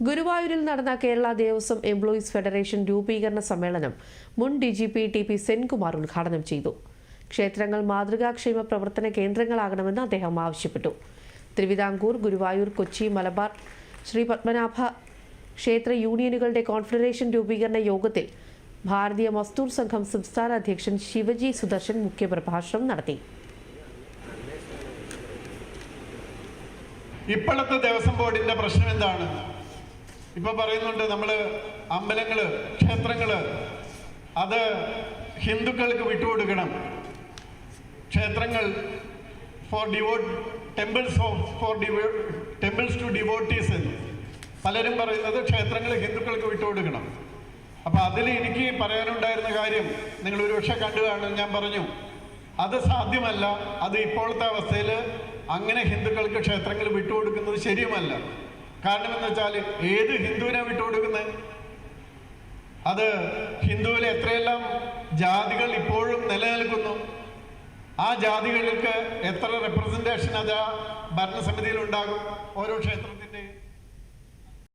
ഗുരുവായൂരിൽ നടന്ന Kerala Devaswom employees federation രൂപീകരണ സമ്മേളനം മുൻ D G P T P Senkumar ഉദ്ഘാടനം ചെയ്തു. ക്ഷേത്രങ്ങൾ മാതൃകാക്ഷേമ പ്രവർത്തന കേന്ദ്രങ്ങളാകണമെന്ന് അദ്ദേഹം ആവശ്യപ്പെട്ടു. തിരുവിതാംകൂർ ഗുരുവായൂർ കൊച്ചി മലബാർ ശ്രീ പത്മനാഭ ക്ഷേത്ര യൂണിയനുകളുടെ കോൺഫെഡറേഷൻ രൂപീകരണ യോഗത്തിൽ ഭാരതീയ മസ്തൂർ സംഘം സംസ്ഥാന അധ്യക്ഷൻ ശിവജി സുദർശൻ മുഖ്യപ്രഭാഷണം നടത്തി. ഇപ്പോഴത്തെ ദേവസ്വം ബോർഡിന്റെ പ്രശ്നം എന്താണ്? ഇപ്പൊ പറയുന്നുണ്ട് നമ്മൾ അമ്പലങ്ങൾ ക്ഷേത്രങ്ങൾ. അത് ഹിന്ദുക്കൾക്ക് വിട്ടുകൊടുക്കണം. ക്ഷേത്രങ്ങൾ for devote temples for temples to devotees എന്ന്. പലരും പറയുന്നത് ക്ഷേത്രങ്ങൾ ഹിന്ദുക്കൾക്ക് വിട്ടുകൊടുക്കണം. അപ്പൊ അതിൽ എനിക്ക് പറയാനുണ്ടായിരുന്ന കാര്യം നിങ്ങൾ ഒരുപക്ഷെ കണ്ടുകാണ് ഞാൻ പറഞ്ഞു. അത് സാധ്യമല്ല. അത് ഇപ്പോഴത്തെ അവസ്ഥയിൽ അങ്ങനെ ഹിന്ദുക്കൾക്ക് ക്ഷേത്രങ്ങൾ വിട്ടുകൊടുക്കുന്നത് ശരിയുമല്ല. കാരണം എന്ന് വെച്ചാൽ ഏത് ഹിന്ദുവിനെ വിട്ടുകൊടുക്കുന്നത്? അത് ഹിന്ദുവിലെ എത്രയെല്ലാം ജാതികൾ ഇപ്പോഴും നിലനിൽക്കുന്നു? ആ ജാതികൾക്ക് എത്ര റെപ്രസെന്റേഷൻ അത് ഭരണസമിതിയിൽ ഉണ്ടാകും ഓരോ ക്ഷേത്രത്തിന്റെയും